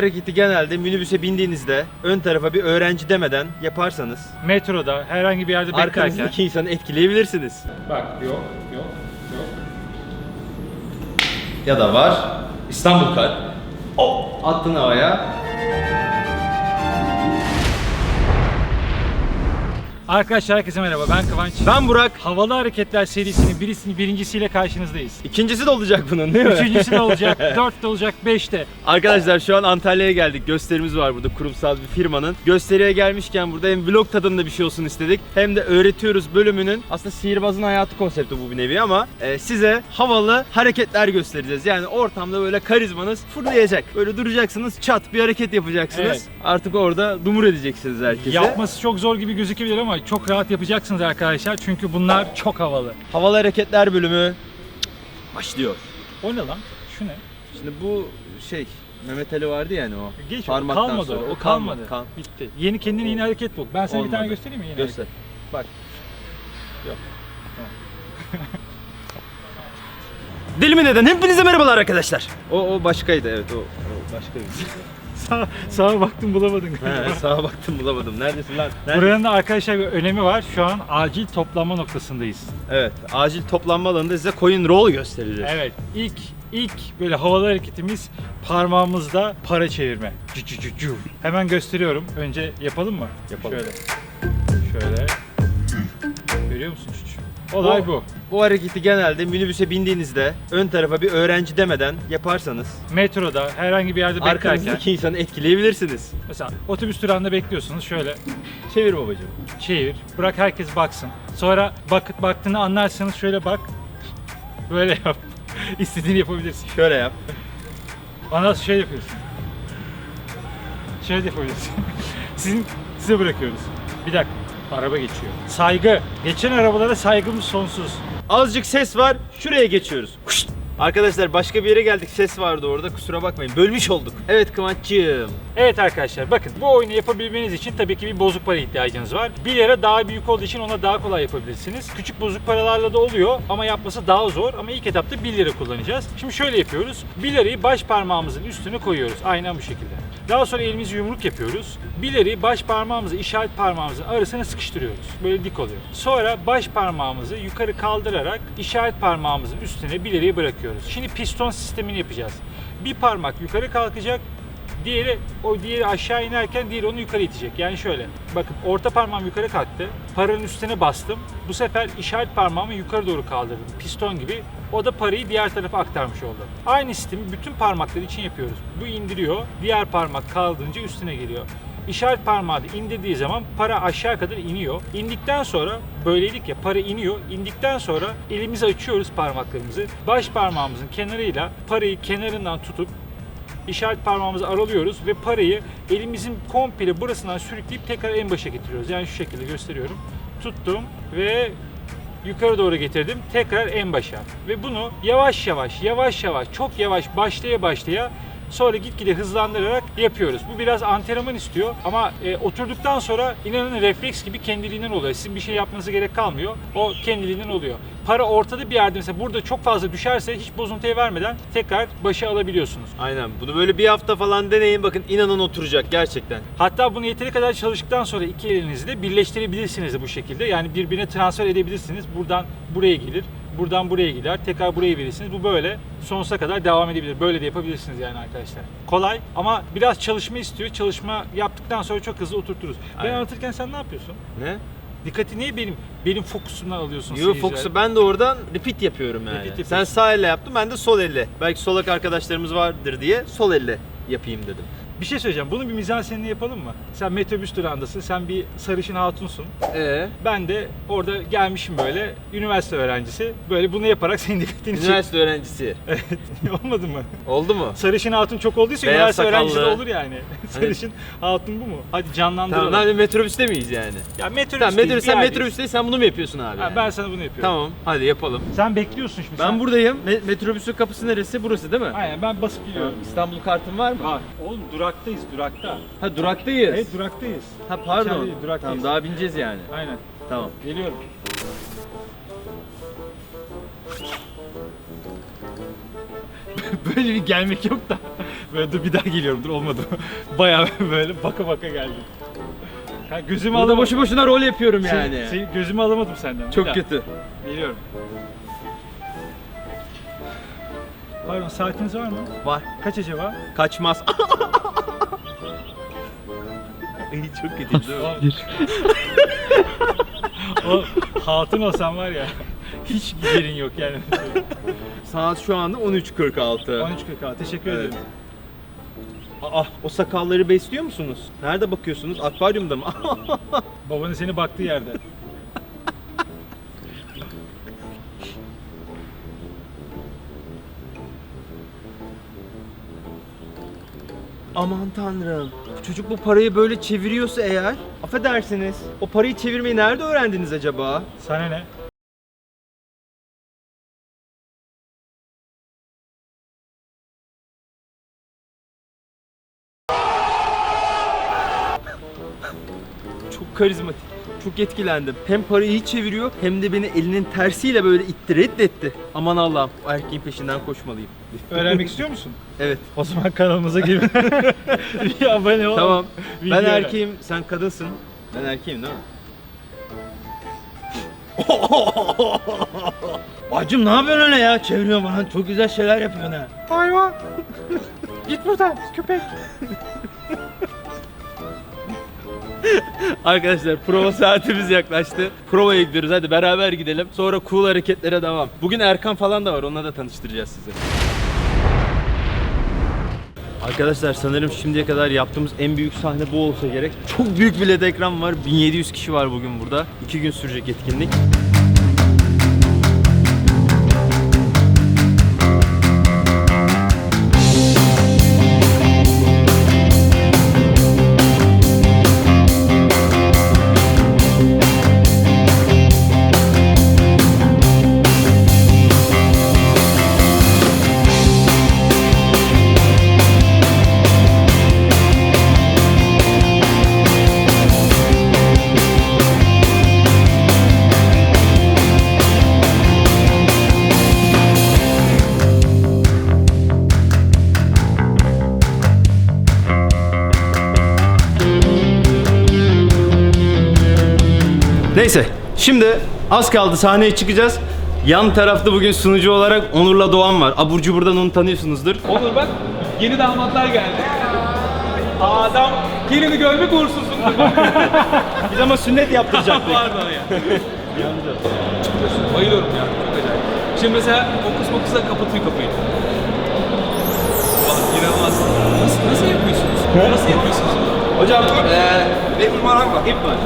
Hareketi genelde minibüse bindiğinizde ön tarafa bir öğrenci demeden yaparsanız Metroda herhangi bir yerde beklerken. arkanızdaki insanı etkileyebilirsiniz. Bak yok yok yok. Ya da var İstanbul kart. Hop attın havaya. Arkadaşlar herkese merhaba ben Kıvanç. Ben Burak. Havalı Hareketler serisinin birisini birincisiyle karşınızdayız. İkincisi de olacak bunun değil mi? Üçüncüsü de olacak, dört de olacak, beş de. Arkadaşlar şu an Antalya'ya geldik. Gösterimiz var burada kurumsal bir firmanın. Gösteriye gelmişken burada hem vlog tadında bir şey olsun istedik. Hem de öğretiyoruz bölümünün aslında sihirbazın hayatı konsepti bu bir nevi ama e, size havalı hareketler göstereceğiz. Yani ortamda böyle karizmanız fırlayacak. Böyle duracaksınız çat bir hareket yapacaksınız. Evet. Artık orada dumur edeceksiniz herkese. Yapması çok zor gibi gözükebilir ama çok rahat yapacaksınız arkadaşlar. Çünkü bunlar çok havalı. Havalı hareketler bölümü başlıyor. O ne lan? Şu ne? Şimdi bu şey Mehmet Ali vardı yani o. Geç Parmaktan kalmadı sonra. o. O kalmadı. kalmadı, kal- Bitti. Yeni kendine yeni hareket bul. Ben sana bir tane Olmadı. göstereyim mi yeni Göster. hareket? Bak. Yok. Deli mi neden? Hepinize merhabalar arkadaşlar. O, o başkaydı evet o, o başkaydı. Sağ, sağa baktım bulamadın. He, sağa baktım bulamadım. Neredesin lan? Nerede? Buranın da arkadaşlar bir önemi var. Şu an acil toplanma noktasındayız. Evet, acil toplanma alanında size coin roll göstereceğiz. Evet. ilk ilk böyle havalı hareketimiz parmağımızda para çevirme. Cü cü cü cü. Hemen gösteriyorum. Önce yapalım mı? Yapalım. Şöyle. Şöyle. Görüyor musun Çüçü? Olay bu. Bu hareketi genelde minibüse bindiğinizde ön tarafa bir öğrenci demeden yaparsanız Metroda herhangi bir yerde beklerken arkanızdaki insanı etkileyebilirsiniz. mesela otobüs durağında bekliyorsunuz. Şöyle Çevir babacığım. çevir. Bırak herkes baksın. Sonra bak baktığını anlarsanız şöyle bak. Böyle yap. İstediğini yapabilirsin. Şöyle yap. Bana şey yapıyorsun. Şöyle de yapabilirsin. Sizin size bırakıyoruz. Bir dakika. Araba geçiyor. Saygı. Geçen arabalara saygımız sonsuz. Azıcık ses var. Şuraya geçiyoruz. Huşt! Arkadaşlar başka bir yere geldik. Ses vardı orada. Kusura bakmayın. Bölmüş olduk. Evet Kıvanç'cığım. Evet arkadaşlar bakın bu oyunu yapabilmeniz için tabii ki bir bozuk para ihtiyacınız var. 1 lira daha büyük olduğu için ona daha kolay yapabilirsiniz. Küçük bozuk paralarla da oluyor ama yapması daha zor ama ilk etapta 1 lira kullanacağız. Şimdi şöyle yapıyoruz. 1 lirayı baş parmağımızın üstüne koyuyoruz. Aynen bu şekilde. Daha sonra elimizi yumruk yapıyoruz. 1 lirayı baş parmağımızı işaret parmağımızın arasına sıkıştırıyoruz. Böyle dik oluyor. Sonra baş parmağımızı yukarı kaldırarak işaret parmağımızın üstüne 1 lirayı bırakıyoruz. Şimdi piston sistemini yapacağız. Bir parmak yukarı kalkacak, Diğeri o diğeri aşağı inerken diğeri onu yukarı itecek. Yani şöyle. Bakın orta parmağım yukarı kalktı. Paranın üstüne bastım. Bu sefer işaret parmağımı yukarı doğru kaldırdım. Piston gibi. O da parayı diğer tarafa aktarmış oldu. Aynı sistemi bütün parmaklar için yapıyoruz. Bu indiriyor. Diğer parmak kaldığınca üstüne geliyor. İşaret parmağı da indirdiği zaman para aşağı kadar iniyor. İndikten sonra böylelik ya para iniyor. İndikten sonra elimizi açıyoruz parmaklarımızı. Baş parmağımızın kenarıyla parayı kenarından tutup işaret parmağımızı aralıyoruz ve parayı elimizin komple burasından sürükleyip tekrar en başa getiriyoruz. Yani şu şekilde gösteriyorum. Tuttum ve yukarı doğru getirdim. Tekrar en başa. Ve bunu yavaş yavaş, yavaş yavaş, çok yavaş başlaya başlaya sonra gitgide hızlandırarak yapıyoruz. Bu biraz antrenman istiyor ama e, oturduktan sonra inanın refleks gibi kendiliğinden oluyor. Sizin bir şey yapmanıza gerek kalmıyor. O kendiliğinden oluyor. Para ortada bir yerde mesela burada çok fazla düşerse hiç bozuntuya vermeden tekrar başa alabiliyorsunuz. Aynen. Bunu böyle bir hafta falan deneyin. Bakın inanın oturacak gerçekten. Hatta bunu yeteri kadar çalıştıktan sonra iki elinizi de birleştirebilirsiniz bu şekilde. Yani birbirine transfer edebilirsiniz. Buradan buraya gelir, buradan buraya gider, tekrar buraya verirsiniz. Bu böyle sonsuza kadar devam edebilir. Böyle de yapabilirsiniz yani arkadaşlar. Kolay ama biraz çalışma istiyor. Çalışma yaptıktan sonra çok hızlı oturturuz. Ben Aynen. anlatırken sen ne yapıyorsun? Ne? Dikkati niye benim benim fokusumdan alıyorsun Yo seyirciler? Fox'u ben de oradan repeat yapıyorum yani. Repeat Sen sağ elle yaptın ben de sol elle. Belki solak arkadaşlarımız vardır diye sol elle yapayım dedim. Bir şey söyleyeceğim. Bunun bir mizansenini yapalım mı? Sen metrobüs durağındasın. Sen bir sarışın hatunsun. Ee, Ben de orada gelmişim böyle üniversite öğrencisi. Böyle bunu yaparak senin dikkatini çek. üniversite öğrencisi. Evet. Olmadı mı? Oldu mu? Sarışın hatun çok olduysa Beyaz üniversite öğrencisi de sakallı. olur yani. Sarışın hatun bu mu? Hadi canlandıralım. Tamam, hadi metrobüste miyiz yani? ya metrobüs Tamam, değil, metrobüs, bir sen yerdeyiz. metrobüste sen bunu mu yapıyorsun abi? Ha, yani? ben sana bunu yapıyorum. Tamam, hadi yapalım. Sen bekliyorsun şimdi. Ben sen... buradayım. Me- metrobüsün kapısı neresi? Burası değil mi? Aynen ben basıp gidiyorum. İstanbul kartın var mı? Var. Oğlum duraktayız durakta. Ha duraktayız. Evet duraktayız. Ha pardon. İçeride duraktayız. Tamam daha bineceğiz yani. Aynen. Tamam. Geliyorum. Böyle bir gelmek yok da. Böyle dur bir daha geliyorum dur olmadı. Bayağı böyle baka baka geldim. Ha, gözümü Burada alamadım. boşu boşuna rol yapıyorum Sen- yani. sen- gözümü alamadım senden. Bir Çok daha. kötü. Geliyorum. Pardon saatiniz var mı? Var. Kaç acaba? Kaçmaz. Ay çok kötü değil mi? o hatun olsam var ya hiç yerin yok yani. Saat şu anda 13.46. 13.46 teşekkür Evet. ederim. Aa, o sakalları besliyor musunuz? Nerede bakıyorsunuz? Akvaryumda mı? Babanın seni baktığı yerde. Aman tanrım. Çocuk bu parayı böyle çeviriyorsa eğer, affedersiniz. O parayı çevirmeyi nerede öğrendiniz acaba? Sana ne? Çok karizmatik. Çok etkilendim. Hem parayı iyi çeviriyor hem de beni elinin tersiyle böyle itti, reddetti. Aman Allah'ım, o erkeğin peşinden koşmalıyım. Öğrenmek istiyor musun? Evet. O zaman kanalımıza gir. bir abone ol. Tamam. Ben öğren. erkeğim, sen kadınsın. Ben erkeğim değil mi? Bacım ne yapıyorsun öyle ya? Çeviriyor bana. Çok güzel şeyler yapıyorsun ha. Hayvan. Git buradan köpek. Arkadaşlar prova saatimiz yaklaştı. Provaya gidiyoruz. Hadi beraber gidelim. Sonra cool hareketlere devam. Bugün Erkan falan da var. Onunla da tanıştıracağız sizi. Arkadaşlar sanırım şimdiye kadar yaptığımız en büyük sahne bu olsa gerek. Çok büyük bir LED ekran var. 1700 kişi var bugün burada. 2 gün sürecek etkinlik. Neyse şimdi az kaldı sahneye çıkacağız. Yan tarafta bugün sunucu olarak Onur'la Doğan var. Abur Cubur'dan onu tanıyorsunuzdur. Onur bak yeni damatlar geldi. Adam gelini görmek uğursuzluktur. Biz ama sünnet yaptıracaktık. Pardon ya. Bayılıyorum ya çok acayip. Şimdi mesela fokus fokusla kapatıyor kapıyı. Bak inanılmaz. Nasıl, nasıl yapıyorsunuz? Nasıl yapıyorsunuz? Hocam eee Benim numaram var. ip var.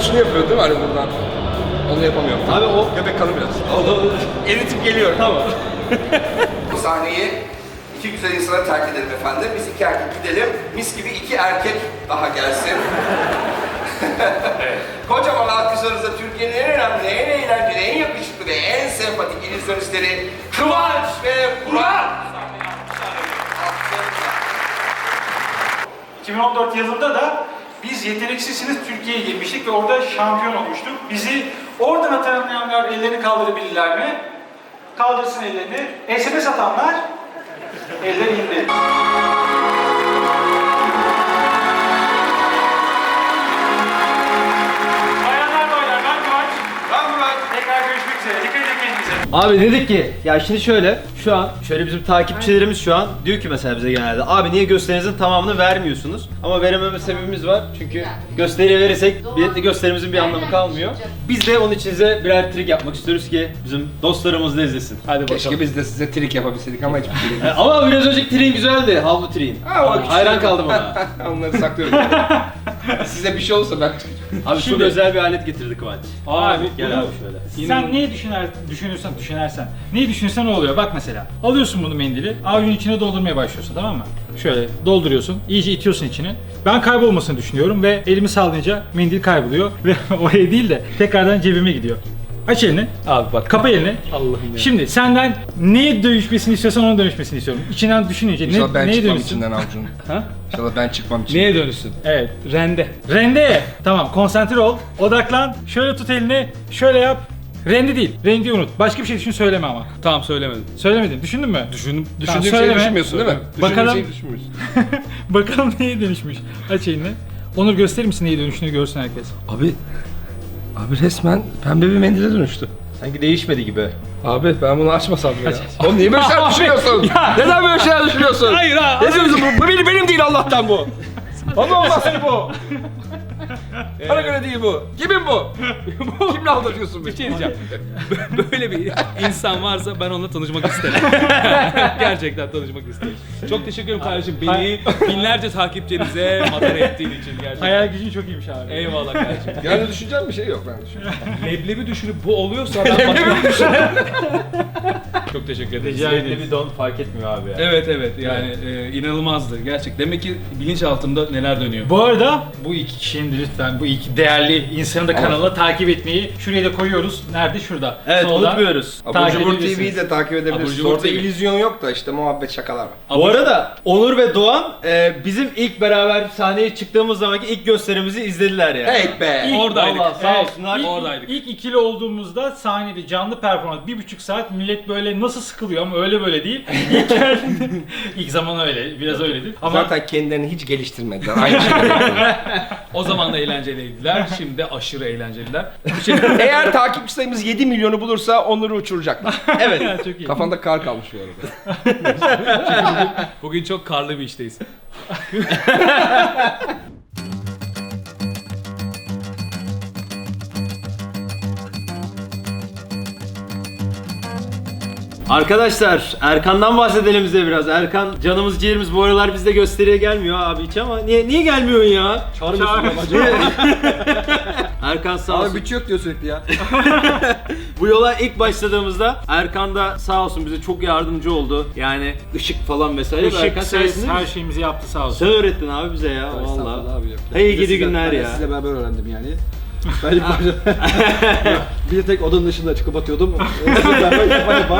Şunu yapıyor değil mi hani buradan? Onu yapamıyorum. Abi o Göbek kalın biraz. eritip geliyor. Tamam. Bu sahneyi iki güzel insana terk edelim efendim. Biz iki erkek gidelim. Mis gibi iki erkek daha gelsin. Kocaman alkışlarınızla Türkiye'nin en önemli, en eğlenceli, en yakışıklı ve en sempatik illüzyonistleri Kıvanç ve Burak. 2014 yılında da biz Yeteneksizsiniz Türkiye'ye girmiştik ve orada şampiyon olmuştuk. Bizi oradan hatırlayanlar ellerini kaldırabilirler mi? Kaldırsın ellerini. SMS atanlar eller indi. Abi dedik ki ya şimdi şöyle şu an şöyle bizim takipçilerimiz şu an diyor ki mesela bize genelde abi niye gösterinizin tamamını vermiyorsunuz? Ama verememe sebebimiz var. Çünkü gösteriye verirsek biletli gösterimizin bir anlamı kalmıyor. Biz de onun için size birer trik yapmak istiyoruz ki bizim dostlarımız da izlesin. Hadi bakalım. Keşke biz de size trik yapabilseydik ama hiçbir şey Ama biraz önceki triğin güzeldi. Havlu triğin. Ha, o küçük. Hayran kaldım ona. Onları saklıyorum. Size bir şey olursa ben Abi çok Şimdi- özel bir alet getirdi Kıvanç. Abi Gel bunu- abi şöyle. Sen neyi düşünür, düşünürsen düşünersen. Neyi düşünürsen o oluyor. Bak mesela alıyorsun bunu mendili. Avucun içine doldurmaya başlıyorsun tamam mı? Şöyle dolduruyorsun. iyice itiyorsun içine. Ben kaybolmasını düşünüyorum ve elimi sallayınca mendil kayboluyor. Ve oraya değil de tekrardan cebime gidiyor. Aç elini. Abi bak. Kapa elini. Allah'ım ya. Şimdi senden neye dönüşmesini istiyorsan ona dönüşmesini istiyorum. İçinden düşününce ne, İnşallah ben neye çıkmam dönüşsün? içinden avucun. Ha? İnşallah ben çıkmam içinden. Neye dönüşsün? Evet. Rende. Rende. tamam konsantre ol. Odaklan. Şöyle tut elini. Şöyle yap. Rende değil. Rendeyi unut. Başka bir şey düşün söyleme ama. Tamam söylemedim. Söylemedin. Düşündün mü? Düşündüm. Tamam, Düşündüğün şeyi söyleme. düşünmüyorsun değil mi? Bakalım. Düşündüğün şeyi düşünmüyorsun. Bakalım neye dönüşmüş. Aç elini. Onur gösterir misin neye dönüştüğünü görsün herkes. Abi, abi resmen pembe bir mendile dönüştü. Sanki değişmedi gibi. Abi ben bunu açmasam ya. Oğlum niye böyle şeyler düşünüyorsun? ya. Neden böyle şeyler düşünüyorsun? Hayır ha. Ne diyorsun bu? Bu benim, benim değil Allah'tan bu. Allah olmaz bu. Bana göre değil bu. Kimin bu? Kimle aldatıyorsun beni? Bir şey diyeceğim. Böyle bir insan varsa ben onunla tanışmak isterim. Gerçekten tanışmak isterim. Çok teşekkür ederim kardeşim. Beni binlerce takipçinize madara ettiğin için gerçekten. Hayal gücün çok iyiymiş abi. Eyvallah kardeşim. Yani düşüneceğim bir şey yok ben düşünüyorum. Leblebi düşünüp bu oluyorsa ben başka Çok teşekkür ederim. Rica ederim. bir don fark etmiyor abi ya. Evet evet yani e, inanılmazdı gerçek. Demek ki bilinçaltımda neler dönüyor. Bu arada bu iki kişinin de lütfen bu iki değerli insanı da kanala takip etmeyi şuraya da koyuyoruz. Nerede? Şurada. Evet Solda. unutmuyoruz. Abur Takip Cubur edebilirsiniz. TV'yi de takip Abur edebilirsiniz. Cubur Orada TV. illüzyon yok da işte muhabbet şakalar var. Bu arada Onur ve Doğan e, bizim ilk beraber sahneye çıktığımız zamanki ilk gösterimizi izlediler yani. Hey be! İlk- Oradaydık. Vallahi sağ Evet, olsunlar. ilk, Oradaydık. ilk ikili olduğumuzda sahnede canlı performans bir buçuk saat millet böyle nasıl sıkılıyor ama öyle böyle değil. İlk, ilk zaman öyle biraz öyledir. Ama Zaten kendilerini hiç geliştirmediler. Aynı şeyleri yapıyorlar. O zaman da eğlenceliydiler. Şimdi aşırı eğlenceliler. Bir şey Eğer takipçi sayımız 7 milyonu bulursa Onur'u uçuracaklar. evet çok iyi. Kafanda kar kalmış bu arada. Bugün çok karlı bir işteyiz. Arkadaşlar Erkan'dan bahsedelim bize biraz. Erkan canımız ciğerimiz bu aralar bizde gösteriye gelmiyor abi hiç ama niye niye gelmiyorsun ya? Niye? Erkan sağ olsun. Abi bütçe yok diyor sürekli ya. Bu yola ilk başladığımızda Erkan da sağ olsun bize çok yardımcı oldu. Yani ışık falan vesaire. Işık, Erkan ses, sayesinde her mi? şeyimizi yaptı sağ olsun. Sen öğrettin abi bize ya vallahi. abi yok. Hey de gidi günler ya. Sizle beraber öğrendim yani. Ben ilk başta bir tek odanın dışında çıkıp atıyordum. yapa yapa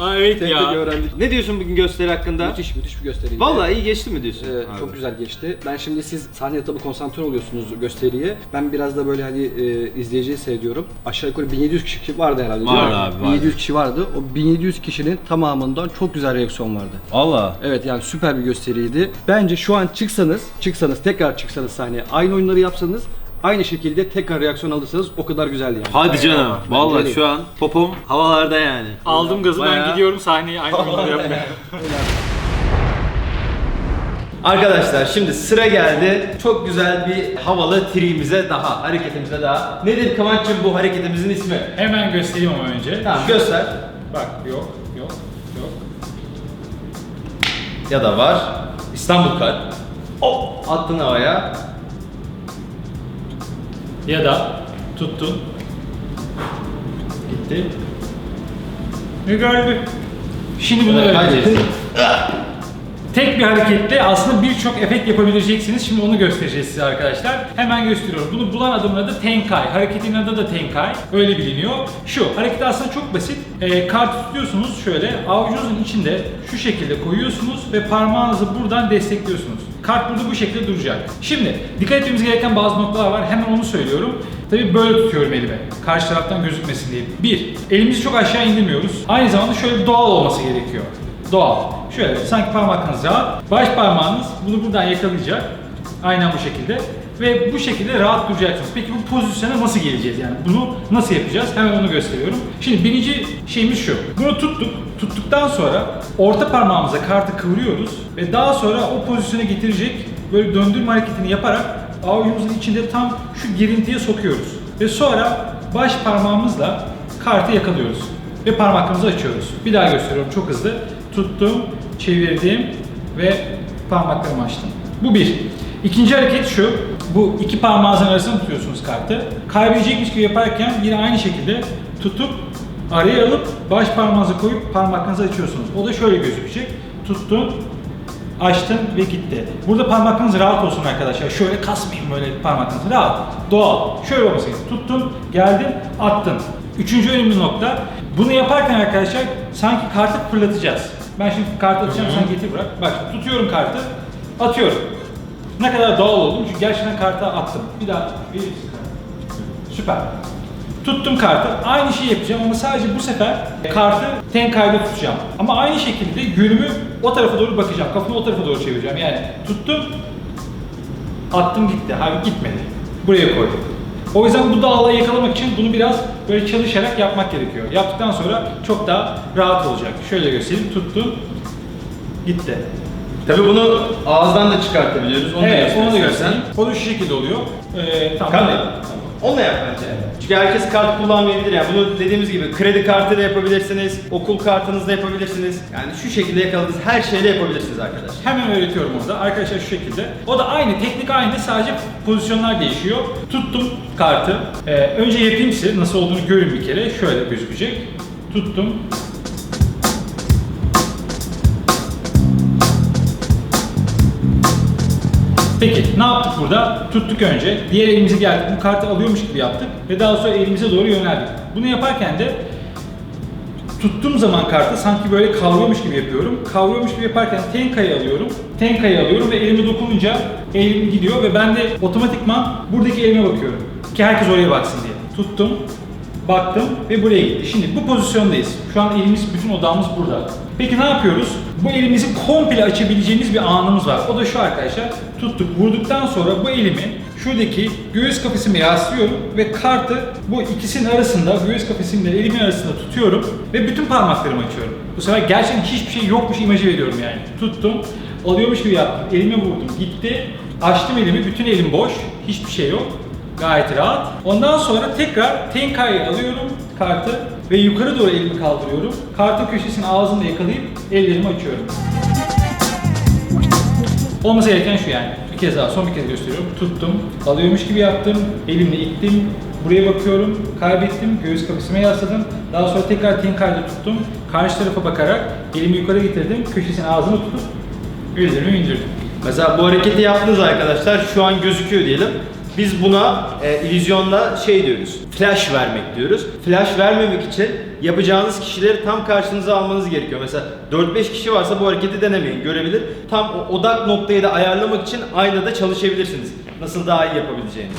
Aa, evet tek tek ya. öğrendik. Ne diyorsun bugün gösteri hakkında? Müthiş müthiş bir gösteriydi. Vallahi iyi geçti mi diyorsun? Ee, abi? çok güzel geçti. Ben şimdi siz sahnede tabii konsantre oluyorsunuz gösteriye. Ben biraz da böyle hani e, izleyiciyi seviyorum. Aşağı yukarı 1700 kişi vardı herhalde. değil Var mi? abi, var. 1700 kişi vardı. O 1700 kişinin tamamından çok güzel reaksiyon vardı. Valla. Evet yani süper bir gösteriydi. Bence şu an çıksanız, çıksanız tekrar çıksanız sahneye aynı oyunları yapsanız aynı şekilde tekrar reaksiyon alırsanız o kadar güzeldi yani. Hadi canım. Vallahi şu an popom havalarda yani. Aldım gazı ben Bayağı- gidiyorum sahneye aynı oyunları yapmaya. Arkadaşlar şimdi sıra geldi. Çok güzel bir havalı triğimize daha, hareketimize daha. Nedir Kıvanç'cığım bu hareketimizin ismi? Hemen göstereyim ama önce. Tamam göster. Bak yok yok yok. Ya da var. İstanbul kart. Hop attın havaya. Ya da tuttun. Gitti. Ve galiba. Şimdi bunu öğreneceğiz. Tek bir hareketle aslında birçok efekt yapabileceksiniz. Şimdi onu göstereceğiz size arkadaşlar. Hemen gösteriyorum. Bunu bulan adamın adı Tenkai. Hareketin adı da Tenkai. Öyle biliniyor. Şu hareket aslında çok basit. Ee, kartı tutuyorsunuz şöyle. Avucunuzun içinde şu şekilde koyuyorsunuz ve parmağınızı buradan destekliyorsunuz. Kart burada bu şekilde duracak. Şimdi dikkat etmemiz gereken bazı noktalar var. Hemen onu söylüyorum. Tabii böyle tutuyorum elimi. Karşı taraftan gözükmesin diye. Bir, elimizi çok aşağı indirmiyoruz. Aynı zamanda şöyle doğal olması gerekiyor. Doğal. Şöyle sanki parmaklarınız rahat. Baş parmağınız bunu buradan yakalayacak. Aynen bu şekilde. Ve bu şekilde rahat duracaksınız. Peki bu pozisyona nasıl geleceğiz yani? Bunu nasıl yapacağız? Hemen onu gösteriyorum. Şimdi birinci şeyimiz şu. Bunu tuttuk. Tuttuktan sonra orta parmağımıza kartı kıvırıyoruz ve daha sonra o pozisyona getirecek böyle döndürme hareketini yaparak avucumuzun içinde tam şu girintiye sokuyoruz. Ve sonra baş parmağımızla kartı yakalıyoruz ve parmaklarımızı açıyoruz. Bir daha gösteriyorum çok hızlı. Tuttum, çevirdim ve parmaklarımı açtım. Bu bir. İkinci hareket şu. Bu iki parmağınızın arasına tutuyorsunuz kartı. Kaybedecekmiş gibi yaparken yine aynı şekilde tutup araya alıp baş parmağınızı koyup parmaklarınızı açıyorsunuz. O da şöyle gözükecek. Tuttum, açtın ve gitti. Burada parmaklarınız rahat olsun arkadaşlar. Şöyle kasmayın böyle parmaklarınızı. Rahat, doğal. Şöyle olması gerekiyor. Tuttun, geldin, attın. Üçüncü önemli nokta. Bunu yaparken arkadaşlar sanki kartı fırlatacağız. Ben şimdi kartı atacağım sen getir bırak. Bak tutuyorum kartı. Atıyorum. Ne kadar doğal oldum çünkü gerçekten kartı attım. Bir daha verir misin? Süper. Tuttum kartı. Aynı şeyi yapacağım ama sadece bu sefer kartı tenkayda tutacağım. Ama aynı şekilde yönümü o tarafa doğru bakacağım. Kafamı o tarafa doğru çevireceğim. Yani tuttum, attım gitti. Halbuki gitmedi. Buraya koydum. O yüzden bu dağlığı yakalamak için bunu biraz böyle çalışarak yapmak gerekiyor. Yaptıktan sonra çok daha rahat olacak. Şöyle göstereyim. Tuttum. Gitti. Tabii bunu ağızdan da çıkartabiliyoruz. Onu evet, da onu da göstereyim. O da şu şekilde oluyor. Ee, tamam. Kan tamam. Onunla yap bence. Çünkü herkes kart kullanmayabilir yani. Bunu dediğimiz gibi kredi kartı da yapabilirsiniz, okul kartınızla yapabilirsiniz. Yani şu şekilde yakaladığınız her şeyle yapabilirsiniz arkadaşlar. Hemen öğretiyorum orada. Arkadaşlar şu şekilde. O da aynı, teknik aynı. Sadece pozisyonlar değişiyor. Tuttum kartı. Ee, önce yapayım size nasıl olduğunu görün bir kere. Şöyle gözükecek. Tuttum. Peki ne yaptık burada? Tuttuk önce. Diğer elimizi geldik. Bu kartı alıyormuş gibi yaptık. Ve daha sonra elimize doğru yöneldik. Bunu yaparken de tuttuğum zaman kartı sanki böyle kavruyormuş gibi yapıyorum. Kavruyormuş gibi yaparken tenkayı alıyorum. Tenkayı alıyorum ve elime dokununca elim gidiyor ve ben de otomatikman buradaki elime bakıyorum. Ki herkes oraya baksın diye. Tuttum, baktım ve buraya gitti. Şimdi bu pozisyondayız. Şu an elimiz, bütün odamız burada. Peki ne yapıyoruz? Bu elimizi komple açabileceğimiz bir anımız var. O da şu arkadaşlar. Tuttuk, vurduktan sonra bu elimi şuradaki göğüs kafesime yaslıyorum ve kartı bu ikisinin arasında, göğüs kafesimle elimin arasında tutuyorum ve bütün parmaklarımı açıyorum. Bu sefer gerçekten hiçbir şey yokmuş imajı veriyorum yani. Tuttum, alıyormuş gibi yaptım, elime vurdum, gitti. Açtım elimi, bütün elim boş, hiçbir şey yok. Gayet rahat. Ondan sonra tekrar tenkayı alıyorum kartı ve yukarı doğru elimi kaldırıyorum. Kartın köşesini ağzımla yakalayıp ellerimi açıyorum. Olması gereken şu yani. Bir kez daha son bir kez gösteriyorum. Tuttum, alıyormuş gibi yaptım, elimle ittim, buraya bakıyorum, kaybettim, göğüs kafesime yasladım. Daha sonra tekrar tenkayla tuttum, karşı tarafa bakarak elimi yukarı getirdim, köşesini ağzıma tutup ellerimi indirdim. Mesela bu hareketi yaptınız arkadaşlar. Şu an gözüküyor diyelim. Biz buna e, illüzyonda şey diyoruz. Flash vermek diyoruz. Flash vermemek için yapacağınız kişileri tam karşınıza almanız gerekiyor. Mesela 4-5 kişi varsa bu hareketi denemeyin. Görebilir. Tam o odak noktayı da ayarlamak için aynada çalışabilirsiniz. Nasıl daha iyi yapabileceğinizi.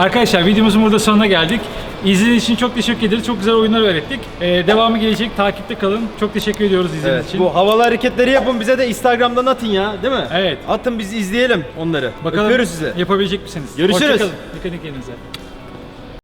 Arkadaşlar videomuzun burada sonuna geldik. İzlediğiniz için çok teşekkür ederiz. Çok güzel oyunlar öğrettik. Ee, devamı gelecek. Takipte kalın. Çok teşekkür ediyoruz izlediğiniz Evet, için. bu havalı hareketleri yapın bize de Instagram'dan atın ya, değil mi? Evet. Atın biz izleyelim onları. Bakalım Öpüyoruz sizi. yapabilecek misiniz? Görüşürüz. Hoşçakalın. Dikkat edin kendinize.